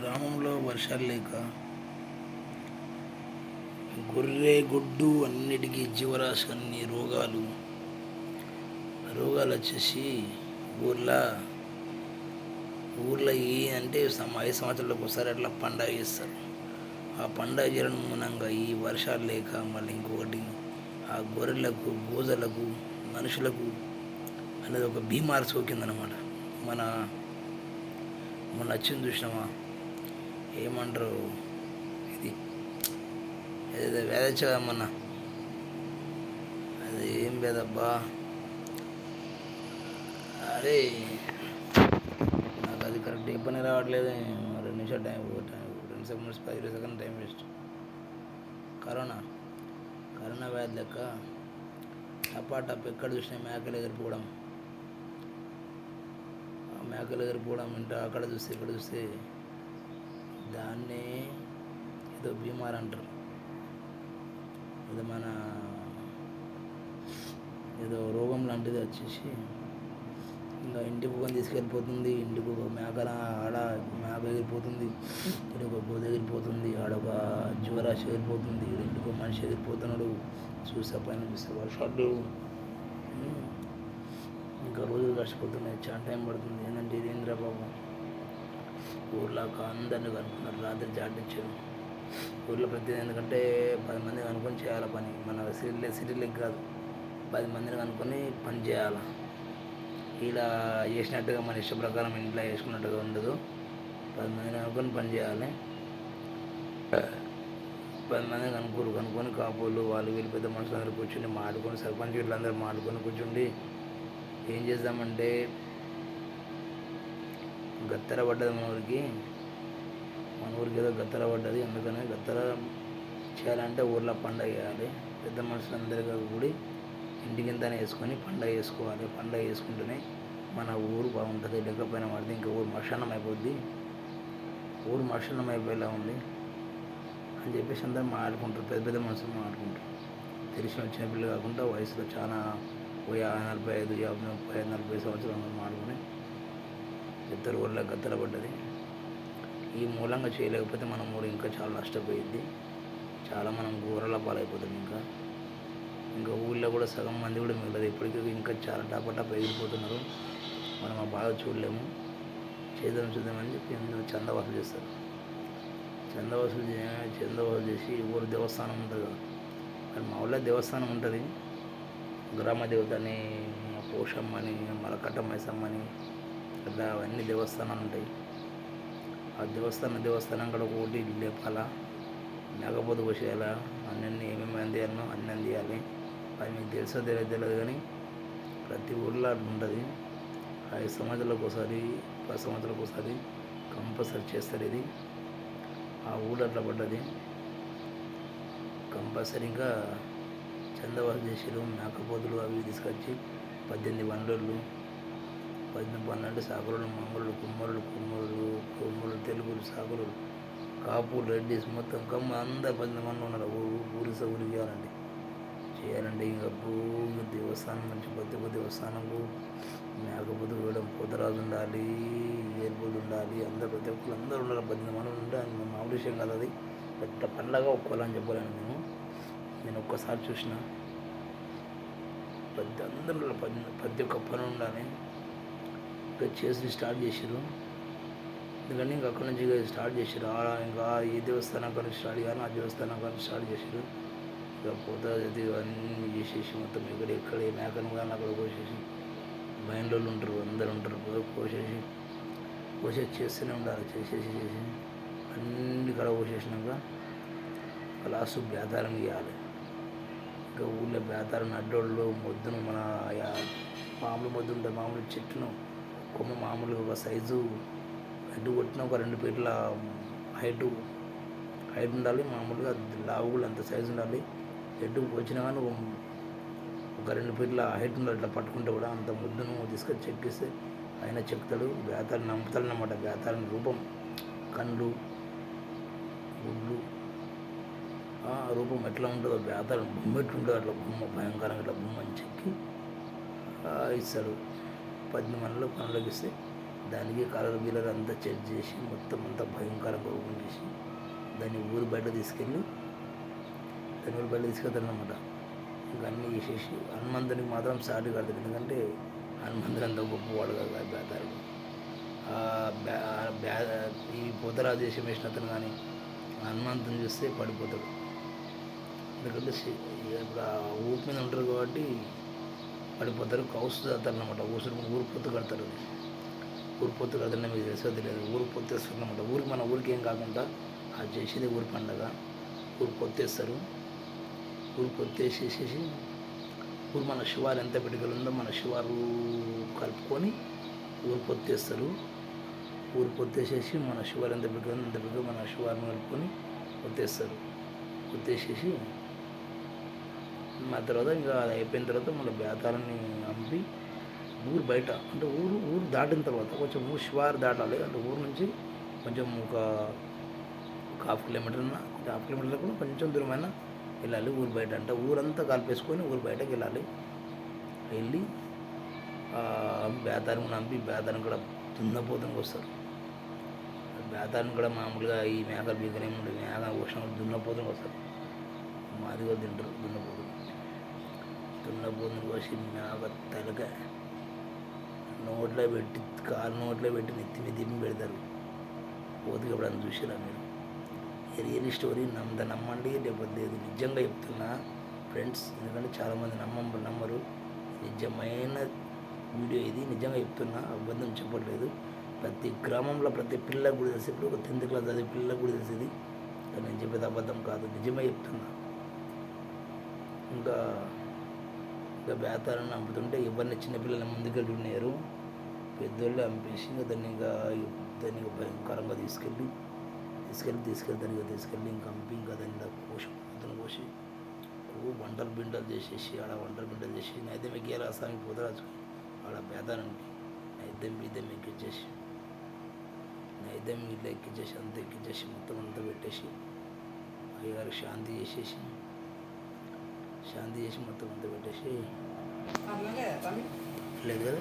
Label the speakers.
Speaker 1: గ్రామంలో వర్షాలు లేక గొర్రె గుడ్డు అన్నిటికీ జీవరాశి అన్ని రోగాలు. రోగాలు వచ్చేసి ఊర్లో ఊర్లో ఏ అంటే ఐదు సంవత్సరాలకు ఒకసారి అట్లా పండగ చేస్తారు. ఆ పండగ చేయడం మూలంగా ఈ వర్షాలు లేక మళ్ళీ ఇంకొకటి ఆ గొర్రెలకు గోజలకు మనుషులకు అనేది ఒక బీమార్ సోకిందనమాట. మన మొన్న వచ్చింది చూసినామా ఏమంటారు ఇది ఏదో వేదచ్చామన్నా అది ఏం వేదబ్బా? అరే నాకు అది కరెక్ట్ ఏ పని రావట్లేదు. రెండు నిమిషాలు టైం టైం రెండు సెకండ్స్ పది ఇరవై second time waste corona. Corona వ్యాధి లెక్క టపా టప్ ఎక్కడ చూసినా మేకలు ఎగిరిపోవడం. మేకలు ఎగిరిపోవడం ఇంట అక్కడ చూస్తే ఇక్కడ చూస్తే దాన్నే ఏదో బీమార్ అంటారు. ఏదో మన ఏదో రోగం లాంటిది వచ్చేసి ఇంకా ఇంటికి ఒక తీసుకెళ్ళిపోతుంది. ఇంటికి ఒక మేకల ఆడ మేక ఎగిరిపోతుంది. ఇక్కడ ఒక గోద ఎగిరిపోతుంది. ఆడ ఒక జీవరాశి ఎగిరిపోతుంది. ఈడ ఇంటికి ఒక మనిషి ఎగిరిపోతున్నాడు. చూసే పైన చూస్తే వర్షాలు. ఇంకా రోజులు గడిచిపోతున్నాయి చాలా టైం పడుతుంది. ఏంటంటే ఇది ఏంద్రా బాబు? ఊర్లో అందరిని కనుక్కున్నారు. రాత్రి జాడించారు ఊర్లో ప్రతి ఎందుకంటే పది మంది కనుక్కొని చేయాలి పని. మన సిటీలో సిటీలకు కాదు. పది మందిని కనుక్కొని పని చేయాలి. ఈడ చేసినట్టుగా మన ఇష్ట ప్రకారం ఇంట్లో వేసుకున్నట్టుగా ఉండదు. పది మందిని కనుక్కొని పని చేయాలి. పది మంది కనుక్కోరు. కనుక్కొని కాపులు వాళ్ళు వీళ్ళు పెద్ద మనుషులు అందరూ కూర్చుని మాడుకొని సర్పంచ్ వీళ్ళందరూ మాడుకొని కూర్చుండి ఏం చేద్దామంటే గత్తెర పడ్డది మన ఊరికి. మన ఊరికి ఏదో గత్తెర పడ్డది అందుకనే గత్తెర చేయాలంటే ఊర్లో పండగ చేయాలి. పెద్ద మనుషులందరికీ కూడి ఇంటికింత వేసుకొని పండగ చేసుకోవాలి. పండగ చేసుకుంటేనే మన ఊరు బాగుంటుంది. లేకపోయినా పడితే ఇంకా ఊరు మర్షణం అయిపోద్ది. ఊరు మర్షణం అయిపోయేలా ఉంది అని చెప్పేసి అందరూ మాట్లాడుకుంటారు. పెద్ద పెద్ద మనుషులు మాట్లాడుకుంటారు. తెలిసిన వచ్చిన పిల్లలు కాకుండా వయసులో చాలా యాభై నలభై ఐదు యాభై ముప్పై ఐదు నలభై సంవత్సరాలు మాట్లాడుకుని ఇద్దరు ఊళ్ళో గద్దల పడ్డది. ఈ మూలంగా చేయలేకపోతే మన ఊరు ఇంకా చాలా నష్టపోయింది చాలా మనం ఘోరల పాలైపోతాం ఇంకా. ఇంకా ఊళ్ళో కూడా సగం మంది కూడా మిగలదు. ఇప్పటికీ ఇంకా చాలా టపటప ఎగిరిపోతున్నారు. మనం ఆ బాధ చూడలేము. చేద్దాం చూద్దామని చెప్పి చంద వసూలు చేస్తారు. చంద వసూలు చంద వసూలు చేసి ఊరు దేవస్థానం ఉంటుంది కదా. మరి మా ఊళ్ళో దేవస్థానం ఉంటుంది. గ్రామ అని పోషమ్మని మలకట్ట మైసమ్మని అట్లా అవన్నీ దేవస్థానాలు ఉంటాయి. ఆ దేవస్థానం దేవస్థానం కూడా ఒకటి లేపాలా లేకపోతే పోసేయాలా అన్నీ ఏమేమి అందియాలనో అన్నీ అందియాలి అది మీకు తెలుసో తెలియదు తెలియదు కానీ ప్రతి ఊళ్ళో అట్లా ఉంటుంది. ఐదు సంవత్సరాలకు ఒకసారి పది సంవత్సరాలకు ఒకసారి కంపల్సరీ చేస్తారు ఇది. ఆ ఊళ్ళో అట్లా పడ్డది. కంపల్సరీ ఇంకా చందవాసు చేసారు మేకపోతులు అవి తీసుకొచ్చి పద్దెనిమిది వండర్లు పద్దెనిమిది పన్నెండు సాకులు మంగళులు కుమ్మరులు కుమ్మరులు కుమ్మరులు తెలుగులు సాకులు కాపులు రెడ్డిస్ మొత్తం కమ్మ అందరు పద్దెనిమిది మంది ఉన్నారు. ఊరు ఊరి ఊరికి చేయాలండి. చేయాలంటే ఇంకా భూమి దేవస్థానం మంచి పెద్ద దేవస్థానంకు మేకపోతు వేయడం పోతరాజు ఉండాలి ఏర్పోతు ఉండాలి అందరు ప్రతి ఒక్కరు అందరూ ఉండాలి. పద్దెనిమిది మంది ఉంటే అది మామూలు విషయం కాదు అది. పెద్ద పండగ ఒక్కోలని చెప్పలేను నేను. నేను ఒక్కసారి చూసిన. ప్రతి అందరూ ప్రతి ఒక్క పని ఉండాలి. ఇక్కడ చేసి స్టార్ట్ చేసారు ఎందుకంటే ఇంకా అక్కడి నుంచి స్టార్ట్ చేసారు ఆడ ఇంకా ఈ దేవస్థానం కానీ స్టార్ట్ కానీ ఆ దేవస్థానం కానీ స్టార్ట్ చేసారు ఇక పోతా అన్నీ చేసేసి మొత్తం ఇక్కడ ఎక్కడ మేకను కానీ అక్కడ కోసేసి బయలు ఉంటారు అందరు ఉంటారు. కోసేసి కోసేసి చేస్తూనే ఉండాలి. చేసేసి చేసి అన్ని కడ కోసేసినాక లాస్ట్ బేతారం ఇవ్వాలి ఇంకా ఊళ్ళో బేతారం అడ్డోళ్ళు మొద్దును మన మామూలు మొద్దు ఉంటాయి మామూలు చెట్టును కొమ్మ మామూలుగా ఒక సైజు అడ్డు కొట్టిన ఒక రెండు ఫీట్ల హైటు హైట్ ఉండాలి. మామూలుగా లావు కూడా అంత సైజు ఉండాలి. ఎడ్డు వచ్చినా కానీ ఒక- రెండు ఫీట్ల హైట్ ఉండాలి. ఇట్లా పట్టుకుంటే కూడా అంత ముద్దును తీసుకొచ్చి చెక్కిస్తే ఆయన చెప్తాడు. బేతాన్ని నమ్ముతాడు అన్నమాట బేతాళని రూపం కళ్ళు గుడ్లు ఆ రూపం ఎట్లా ఉంటుందో బేతాళం బొమ్మ ఎట్లుంటుందో అట్లా బొమ్మ భయంకరంగా ఇట్లా బొమ్మని చెక్కి ఇస్తాడు. పద్దెనిమిది మందిలో పనులకు ఇస్తే దానికి కలర్ బీలర్ అంతా చెక్ చేసి మొత్తం అంతా భయంకరంగా ఓపెన్ చేసి దాన్ని ఊరు బయట తీసుకెళ్ళి దాన్ని ఊరు బయట తీసుకెళ్తారనమాట ఇంకా అన్నీ చేసేసి హనుమంతునికి మాత్రం సాటి కడతాడు ఎందుకంటే హనుమంతుడు అంత గొప్పవాడు కదా ఆ ఈ పోతరా దేశం వేసిన అతను కానీ హనుమంతుని చూస్తే పడిపోతాడు. ఎందుకంటే ఇప్పుడు ఆ మీద ఉంటారు కాబట్టి పడిపోతారు. కౌసు తాగుతారు అనమాట ఊసురు ఊరు పొత్తు కడతారు. ఊరు పొత్తు కడతారని మీకు తెలుసో తెలియదు. ఊరు పొత్తేస్తారు అనమాట ఊరికి మన ఊరికి ఏం కాకుండా అది చేసేది ఊరి పండగ. ఊరు పొత్తేస్తారు. ఊరు పొత్తేసేసేసి ఊరు మన శివారు ఎంత పెట్టుకలు ఉందో మన శివారు కలుపుకొని ఊరు పొత్తేస్తారు. ఊరు పొత్తేసేసి మన శివారు ఎంత పెట్టుకలు ఎంత అంత పెట్టుకో మన శివారిని కలుపుకొని పొత్తేస్తారు. పొత్తేసేసి మా తర్వాత ఇంకా అది అయిపోయిన తర్వాత మళ్ళీ బేతాలని పంపి ఊరు బయట అంటే ఊరు ఊరు దాటిన తర్వాత కొంచెం ఊరు శివారు దాటాలి అంటే ఊరు నుంచి కొంచెం ఒక ఒక హాఫ్ కిలోమీటర్ హాఫ్ కిలోమీటర్ కూడా కొంచెం దూరమైన వెళ్ళాలి ఊరు బయట. అంటే ఊరంతా కలిపేసుకొని ఊరు బయటకు వెళ్ళాలి. వెళ్ళి బేతారం నంపి బేతారం కూడా దున్నపోతానికి వస్తారు. బేతారం కూడా మామూలుగా ఈ మేకలు బీకనే ఉండే మేక ఉష్ణం దున్నపోతానికి వస్తారు. మాది కూడా తింటారు దున్నపోతుంది దున్నపోతుని కోసి మేక నోట్లో పెట్టి కాలు నోట్లో పెట్టి నెత్తి మీద పెడతారు. పోతుకి ఎప్పుడన్నా చూసారా మీరు? రియల్ స్టోరీ నమ్మ నమ్మండి లేకపోతే లేదు. నిజంగా చెప్తున్నా ఫ్రెండ్స్ ఎందుకంటే చాలామంది నమ్మ నమ్మరు. నిజమైన వీడియో ఇది. నిజంగా చెప్తున్నా అబద్ధం చెప్పట్లేదు. ప్రతి గ్రామంలో ప్రతి పిల్లలకు కూడా తెలిసి. ఇప్పుడు ఒక టెన్త్ క్లాస్ చదివే పిల్లలకు కూడా తెలిసేది కానీ నేను చెప్పేది అబద్ధం కాదు. నిజమే చెప్తున్నా. ఇంకా ఇంకా బేతాలను అమ్ముతుంటే ఎవరిని చిన్నపిల్లల ముందుకెళ్ళి ఉన్నారు. పెద్దోళ్ళు అమ్మేసి ఇంకా దాన్ని ఇంకా దాన్ని భయంకరంగా తీసుకెళ్ళి తీసుకెళ్ళి తీసుకెళ్ళి దానికి తీసుకెళ్ళి ఇంకా అమ్మి ఇంకా దాన్ని కోసి అతను కోసి వంటలు బిండలు చేసేసి ఆడ వంటలు బిండలు చేసి నైద్యం ఎక్కేలా స్వామి పోతరాజు. ఆడ పేదానికి నైద్యం బీద్యం ఎక్కించేసి నైద్యం ఇట్లా ఎక్కించేసి అంతా ఎక్కించేసి మొత్తం అంతా పెట్టేసి అయ్యగారికి శాంతి చేసేసి శాంతి చేసి మొత్తం అంతా పెట్టేసి లేదు కదా?